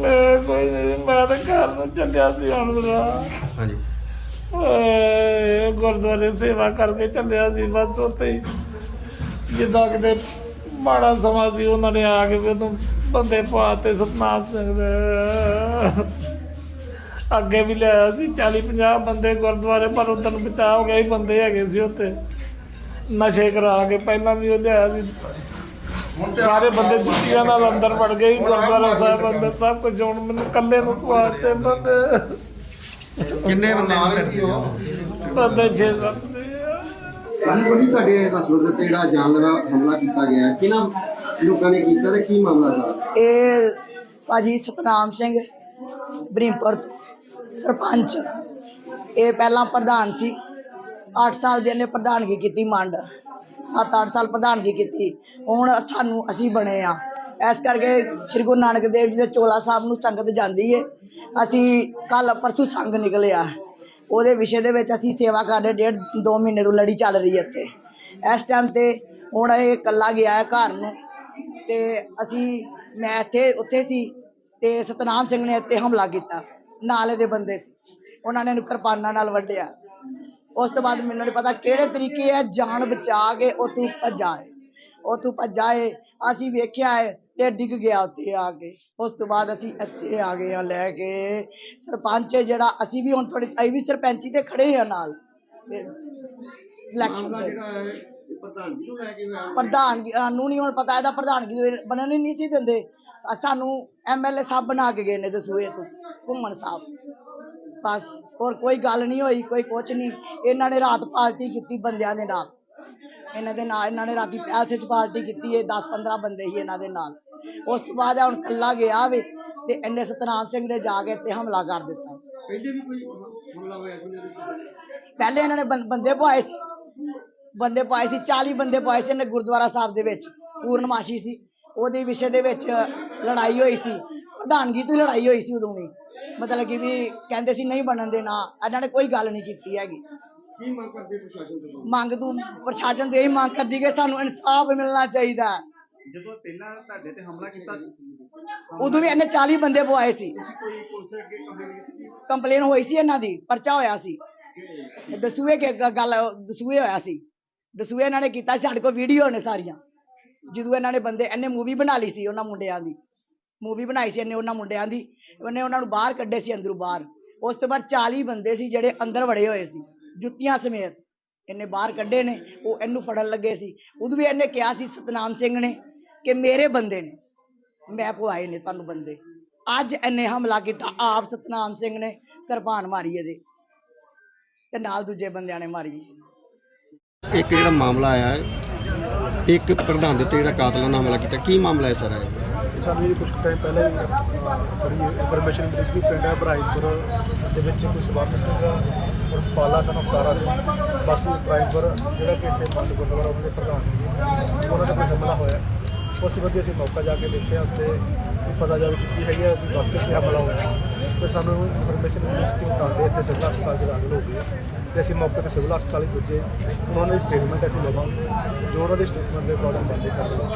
ਮੈਂ ਕੋਈ ਨਹੀਂ ਮੈਂ ਤਾਂ ਘਰ ਨੂੰ ਚੱਲਿਆ ਸੀ ਹੁਣ ਮੇਰਾ ਹਾਂਜੀ। ਓਏ ਗੁਰਦੁਆਰੇ ਸੇਵਾ ਕਰਕੇ ਚੱਲਿਆ ਸੀ ਬਸ ਉੱਥੇ ਹੀ। ਜਿੱਦਾਂ ਕਿਤੇ ਮਾੜਾ ਸਮਾਂ ਸੀ ਉਹਨਾਂ ਨੇ ਆ ਕੇ ਮੈਨੂੰ ਬੰਦੇ ਪਾਤੇ ਸਤਨਾਮ ਸਿੰਘ ਦੇ। ਅੱਗੇ ਵੀ ਲਿਆਇਆ ਸੀ 40 50 ਬੰਦੇ ਗੁਰਦੁਆਰੇ ਪਰ ਉਦੋਂ ਬਚਾ ਹੋ ਗਿਆ ਹੀ ਬੰਦੇ ਹੈਗੇ ਸੀ ਉੱਥੇ। ਨਸ਼ੇ ਕਰਾ ਕੇ ਪਹਿਲਾਂ ਵੀ ਉਹ ਲਿਆਇਆ ਸੀ। ਸਾਰੇ ਬੰਦੇ ਜੁੱਤੀਆਂ ਨਾਲ ਅੰਦਰ ਵੜ ਗਏ ਗੁਰਦੁਆਰਾ ਸਾਹਿਬ ਅੰਦਰ ਸਭ ਕੁਝ ਹੁਣ ਮੈਨੂੰ ਇਕੱਲੇ ਨੂੰ ਪਾਤੇ ਬੰਦੇ। ਕਿੰਨੇ ਬੰਦੇ ਸੀ ਸਰ ਬੰਦੇ 6 7 ਦੇ ਬੜੀ ਤੁਹਾਡੇ ਹਸਬੰਦ ਦੇ ਉੱਤੇ ਜਿਹੜਾ ਜਾਨਲੇਵਾ ਹਮਲਾ ਕੀਤਾ ਗਿਆ ਹੈ ਕਿਹਨਾਂ ਲੋਕਾਂ ਨੇ ਕੀਤਾ ਤੇ ਕੀ ਮਾਮਲਾ ਸਾਰਾ ਇਹ ਭਾਜੀ ਸਤਨਾਮ ਸਿੰਘ ਬ੍ਰਿੰਪੁਰ ਤੋਂ ਸਰਪੰਚ। ਇਹ ਪਹਿਲਾਂ ਪ੍ਰਧਾਨ ਸੀ 8 ਸਾਲ ਦੇ ਨੇ ਪ੍ਰਧਾਨਗੀ ਕੀਤੀ ਮੰਡ। 7-8 ਸਾਲ ਪ੍ਰਧਾਨਗੀ ਕੀਤੀ। ਹੁਣ ਸਾਨੂੰ ਅਸੀਂ ਬਣੇ ਆ। ਇਸ ਕਰਕੇ ਸ੍ਰੀ ਗੁਰੂ ਨਾਨਕ ਦੇਵ ਜੀ ਦੇ ਚੋਲਾ ਸਾਹਿਬ ਨੂੰ ਸੰਗਤ ਜਾਂਦੀ ਏ। ਅਸੀਂ ਕੱਲ ਪਰਸੂ ਸੰਗ ਨਿਕਲਿਆ। ਉਹਦੇ ਵਿਸ਼ੇ ਦੇ ਵਿੱਚ ਅਸੀਂ ਸੇਵਾ ਕਰ ਰਹੇ ਡੇਢ ਦੋ ਮਹੀਨੇ ਤੋਂ ਲੜੀ ਚੱਲ ਰਹੀ ਹੈ ਇੱਥੇ। ਇਸ ਟਾਈਮ ਤੇ ਹੁਣ ਇਹ ਇਕੱਲਾ ਗਿਆ ਹੈ ਘਰ ਨੂੰ। ਤੇ ਅਸੀਂ, ਮੈਂ ਇੱਥੇ, ਉੱਥੇ ਸੀ ਤੇ ਸਤਨਾਮ ਸਿੰਘ ਨੇ ਇੱਥੇ ਹਮਲਾ ਕੀਤਾ। ਨਾਲੇ ਦੇ ਬੰਦੇ ਸੀ। ਉਹਨਾਂ ਨੇ ਇਹਨੂੰ ਕਿਰਪਾਨਾਂ ਨਾਲ ਵੱਢਿਆ। ਉਸ ਤੋਂ ਬਾਅਦ ਮੈਨੂੰ ਨਹੀਂ ਪਤਾ ਕਿਹੜੇ ਤਰੀਕੇ ਹੈ ਜਾਨ ਬਚਾ ਕੇ ਉੱਥੋਂ ਭੱਜਾ ਹੈ ਉੱਥੋਂ ਭੱਜਾ ਹੈ ਅਸੀਂ ਵੇਖਿਆ ਹੈ ਤੇ ਡਿੱਗ ਗਿਆ ਉੱਥੇ ਆ ਕੇ। ਉਸ ਤੋਂ ਬਾਅਦ ਅਸੀਂ ਇੱਥੇ ਆ ਗਏ ਆ ਲੈ ਕੇ। ਸਰਪੰਚ ਹੈ ਜਿਹੜਾ ਅਸੀਂ ਵੀ ਹੁਣ ਥੋੜੀ ਅਸੀਂ ਵੀ ਸਰਪੰਚੀ ਤੇ ਖੜੇ ਆ ਨਾਲ। ਇਲੈਕਸ਼ਨ ਹੈ ਪ੍ਰਧਾਨਗੀ ਨੂੰ ਲੈ ਕੇ ਹੋਇਆ। ਪ੍ਰਧਾਨਗੀ ਸਾਨੂੰ ਨਹੀਂ ਹੁਣ ਪਤਾ ਇਹਦਾ ਪ੍ਰਧਾਨਗੀ ਬਣਨ ਹੀ ਨਹੀਂ ਸੀ ਦਿੰਦੇ। ਸਾਨੂੰ ਐਮਐਲਏ ਸਾਹਿਬ ਬਣਾ ਕੇ ਗਏ ਨੇ ਦਸੂਏ ਤੋਂ ਘੁੰਮਣ ਸਾਹਿਬ। ਬਸ ਹੋਰ ਕੋਈ ਗੱਲ ਨਹੀਂ ਹੋਈ ਕੋਈ ਕੁਛ ਨਹੀਂ। ਇਹਨਾਂ ਨੇ ਰਾਤ ਪਾਰਟੀ ਕੀਤੀ ਬੰਦਿਆਂ ਦੇ ਨਾਲ। ਇਹਨਾਂ ਦੇ ਨਾਲ ਇਹਨਾਂ ਨੇ ਰਾਤੀ ਪੈਲਸ 'ਚ ਪਾਰਟੀ ਕੀਤੀ ਹੈ 10 15 ਬੰਦੇ ਹੀ ਇਹਨਾਂ ਦੇ ਨਾਲ। ਉਸ ਤੋਂ ਬਾਅਦ ਹੁਣ ਕੱਲਾ ਗਿਆ ਵੇ ਤੇ ਇਹਨੇ ਸਤਨਾਮ ਸਿੰਘ ਨੇ ਜਾ ਕੇ ਤੇ ਹਮਲਾ ਕਰ ਦਿੱਤਾ। ਪਹਿਲੇ ਵੀ ਕੋਈ ਹਮਲਾ ਹੋਇਆ ਸੀ ਮੇਰੇ ਉੱਤੇ? ਪਹਿਲੇ ਇਹਨਾਂ ਨੇ ਬੰਦੇ ਪਵਾਏ ਸੀ। ਬੰਦੇ ਪਾਏ ਸੀ 40 ਬੰਦੇ ਪਾਏ ਸੀ ਇਹਨੇ ਗੁਰਦੁਆਰਾ ਸਾਹਿਬ ਦੇ ਵਿੱਚ ਪੂਰਨਮਾਸ਼ੀ ਸੀ। ਉਹਦੇ ਵਿਸ਼ੇ ਦੇ ਵਿੱਚ ਲੜਾਈ ਹੋਈ ਸੀ। ਪ੍ਰਧਾਨਗੀ ਤੋਂ ਲੜਾਈ ਹੋਈ ਸੀ ਉਦੋਂ ਵੀ। ਮਤਲਬ ਕਿ ਵੀ ਕਹਿੰਦੇ ਸੀ ਨਹੀਂ ਬਣਨ ਦੇਣਾ ਇਹਨਾਂ ਨੇ ਕੋਈ ਗੱਲ ਨਹੀਂ ਕੀਤੀ ਹੈਗੀ। ਕੀ ਮੰਗ ਕਰਦੇ ਪ੍ਰਸ਼ਾਸਨ ਤੋਂ? ਮੰਗ ਤੋਂ ਪ੍ਰਸ਼ਾਸਨ ਤੋਂ ਇਹ ਮੰਗ ਕਰਦੀ ਕਿ ਸਾਨੂੰ ਇਨਸਾਫ ਮਿਲਣਾ ਚਾਹੀਦਾ। ਹੈ। ਜਦੋਂ ਪਹਿਲਾਂ ਤੁਹਾਡੇ ਤੇ ਹਮਲਾ ਕੀਤਾ ਉਦੋਂ ਵੀ ਇਹਨੇ 40 ਬੰਦੇ ਪਵਾਏ ਸੀ। ਤੁਸੀਂ ਕੋਈ ਪੁਲਿਸ ਅੱਗੇ ਕੰਪਲੇਂਟ ਕੀਤੀ ਸੀ? ਕੰਪਲੇਨ ਹੋਈ ਸੀ ਇਹਨਾਂ ਦੀ ਪਰਚਾ ਹੋਇਆ ਸੀ। ਦਸੂਏ ਕੇ ਗ- ਗੱਲ ਦਸੂਏ ਹੋਇਆ ਸੀ। ਦਸੂਏ ਇਹਨਾਂ ਨੇ ਕੀਤਾ ਸੀ ਸਾਡੇ ਕੋਲ ਵੀਡੀਓ ਨੇ ਸਾਰੀਆਂ। ਜਦੋਂ ਇਹਨਾਂ ਨੇ ਬੰਦੇ ਇਹਨੇ ਮੂਵੀ ਬਣਾ ਲਈ ਸੀ ਉਹਨਾਂ ਮੁੰਡਿਆਂ ਦੀ। ਮੂਵੀ ਬਣਾਈ ਸੀ ਇਹਨੇ ਉਹਨਾਂ ਮੁੰਡਿਆਂ ਦੀ, ਉਹਨੇ ਉਹਨਾਂ ਨੂੰ ਬਾਹਰ ਕੱਢੇ ਸੀ ਅੰਦਰੋਂ ਬਾਹਰ। ਉਸ ਤੋਂ ਬਾਅਦ 40 ਬੰਦੇ ਸੀ ਜਿਹੜੇ ਅੰਦਰ ਵੜੇ ਹੋਏ ਸੀ, ਜੁੱਤੀਆਂ ਸਮੇਤ। ਇਹਨੇ ਬਾਹਰ ਕੱਢੇ ਨੇ, ਉਹ ਇਹਨੂੰ ਫੜਨ ਲੱਗੇ ਸੀ। ਉਦੋਂ ਵੀ ਇਹਨੇ ਕਿਹਾ ਸੀ, ਸਤਨਾਮ ਸਿੰਘ ਨੇ, ਕਿ ਮੇਰੇ ਬੰਦੇ ਨੇ, ਮੈਂ ਪਵਾਏ ਨੇ ਤੁਹਾਨੂੰ ਬੰਦੇ। ਅੱਜ ਇਹਨੇ ਹਮਲਾ ਕੀਤਾ, ਆਪ ਸਤਨਾਮ ਸਿੰਘ ਨੇ ਕਿਰਪਾਨ ਮਾਰੀ ਇਹਦੇ। ਤੇ ਨਾਲ ਦੂਜੇ ਬੰਦਿਆਂ ਨੇ ਮਾਰੀ। ਇੱਕ ਜਿਹੜਾ ਮਾਮਲਾ ਆਇਆ, ਇੱਕ ਪ੍ਰਧਾਨ ਦੇ ਉੱਤੇ ਜਿਹੜਾ ਕਾਤਲਾਨਾ ਹਮਲਾ ਕੀਤਾ, ਕੀ ਮਾਮਲਾ ਹੈ ਸਰ ਇਹ? ਸਾਨੂੰ ਇਹ ਕੁਝ ਟਾਈਮ ਪਹਿਲਾਂ ਹੀ ਥੋੜੀ ਇਨਫੋਰਮੇਸ਼ਨ ਮਿਲੀ ਸੀ ਕਿ ਪਿੰਡ ਹੈ ਬਰਾਈਪੁਰ ਦੇ ਵਿੱਚ ਕੋਈ ਸਵਰਨ ਸਿੰਘ ਔਰ ਪਾਲਾ ਸਾਨੂੰ ਅਵਤਾਰਾ ਸਿੰਘ ਬਸ ਬਰਾਈਪੁਰ ਜਿਹੜਾ ਕਿ ਇੱਥੇ ਬੰਦ ਗੁਰਦੁਆਰਾ ਉਹਦੇ ਪ੍ਰਧਾਨ ਜੀ ਉਹਨਾਂ ਦਾ ਕੋਈ ਹਮਲਾ ਹੋਇਆ। ਉਸ ਵਧੀਆ ਅਸੀਂ ਮੌਕਾ ਜਾ ਕੇ ਦੇਖਿਆ ਉੱਥੇ ਪਤਾ ਜਾ ਕੀਤੀ ਹੈਗੀ ਆ, ਵੀ ਵਾਕਈ ਸੀ ਹਮਲਾ ਹੋਇਆ। ਤੇ ਸਾਨੂੰ ਇਨਫੋਰਮੇਸ਼ਨ ਮਿਲੀ ਸੀ ਕਿ ਉਹ ਇੱਥੇ ਸਿਵਲ ਹਸਪਤਾਲ ਚ ਦਾਖਲ ਹੋ ਗਏ ਆ। ਤੇ ਅਸੀਂ ਮੌਕੇ ਤੇ ਸਿਵਲ ਹਸਪਤਾਲ ਹੀ ਪੁੱਜੇ। ਉਹਨਾਂ ਦੀ ਸਟੇਟਮੈਂਟ ਅਸੀਂ ਲਵਾਂਗੇ। ਜੋ ਉਹਨਾਂ ਦੀ ਸਟੇਟਮੈਂਟ ਦੇ ਅਕੋਰਡਿੰਗ ਬੰਦੇ ਕਰ ਉਹ